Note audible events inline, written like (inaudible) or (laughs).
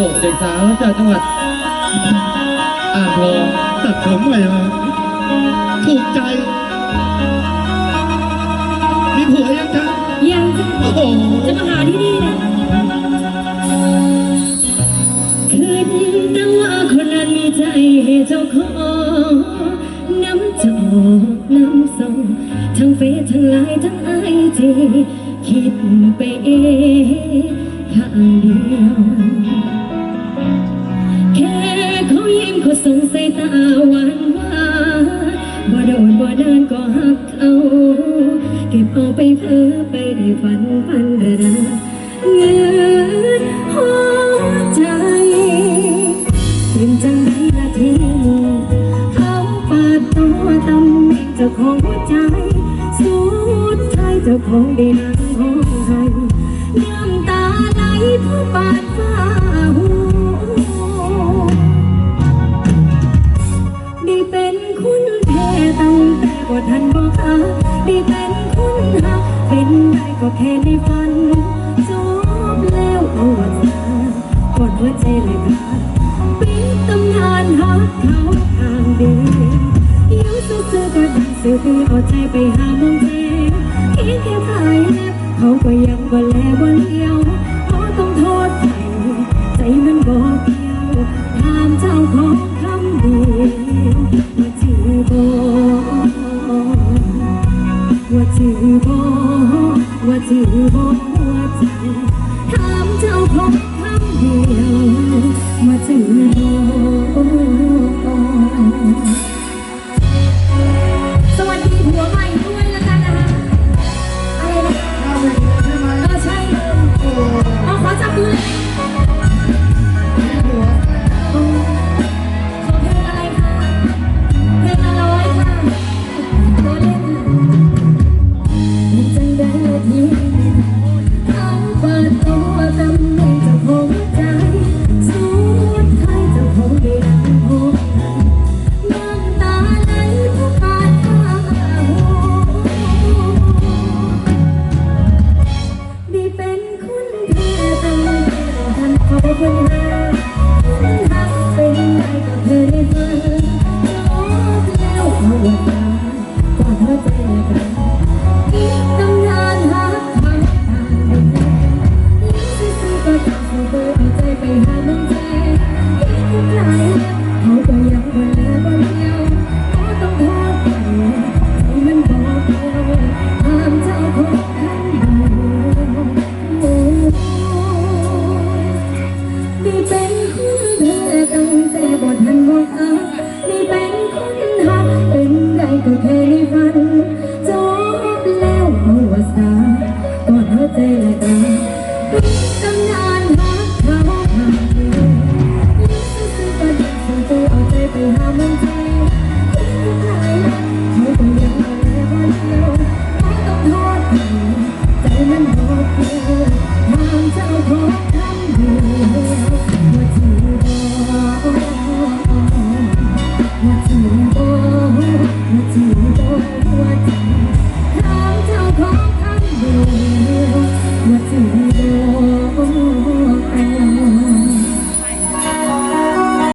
กบเด็กสาวจากจังหวัดอ่างทองตัดผมใหม่มาถูกใจ มีผัวยังจ๊ะยังจะโอ้โหจะมาหาที่นี่นะคืนตั้งว่าคนนั้นมีใจให้เจ้าของน้ำจะออกน้ำส่งทั้งเฟซทั้งไลน์ทั้งไอจีคิดไปเอง เก็บเอไปเพ้อไปได้ฝันฝันเดาเงินหัวใจเต็มจังไรละทีเขาเปิดตัวตำเจ้าของหัวใจ สุดท้ายเจ้าของด้นั่งห้องให้น้ำตาไหลผู้ปาดฟ้าหูได้เป็นคุณแค่ตั้งแต่บ่ทันบอกอาได้เป็น ก็แค่ในฝันจบแล้วเอาว่าสากดหัวใจเลยขาดปิดตำนานหักเขาทางเดียวอยู่ซื่อๆก็ดังซื่อคือเอาใจไปหามองแท้คิดแค่ภายเล็บเขาก็ยังบ่แลบ่เลี้ยวเพราะต้องโทษใจใจมันบอกเกี่ยวถามเจ้าของคำเดียวว่าจือบ่ว่าจือบ่ ว่าจือบ่หัวใจถามเจ้าของคำเดียวว่าจือบ่ส you (laughs)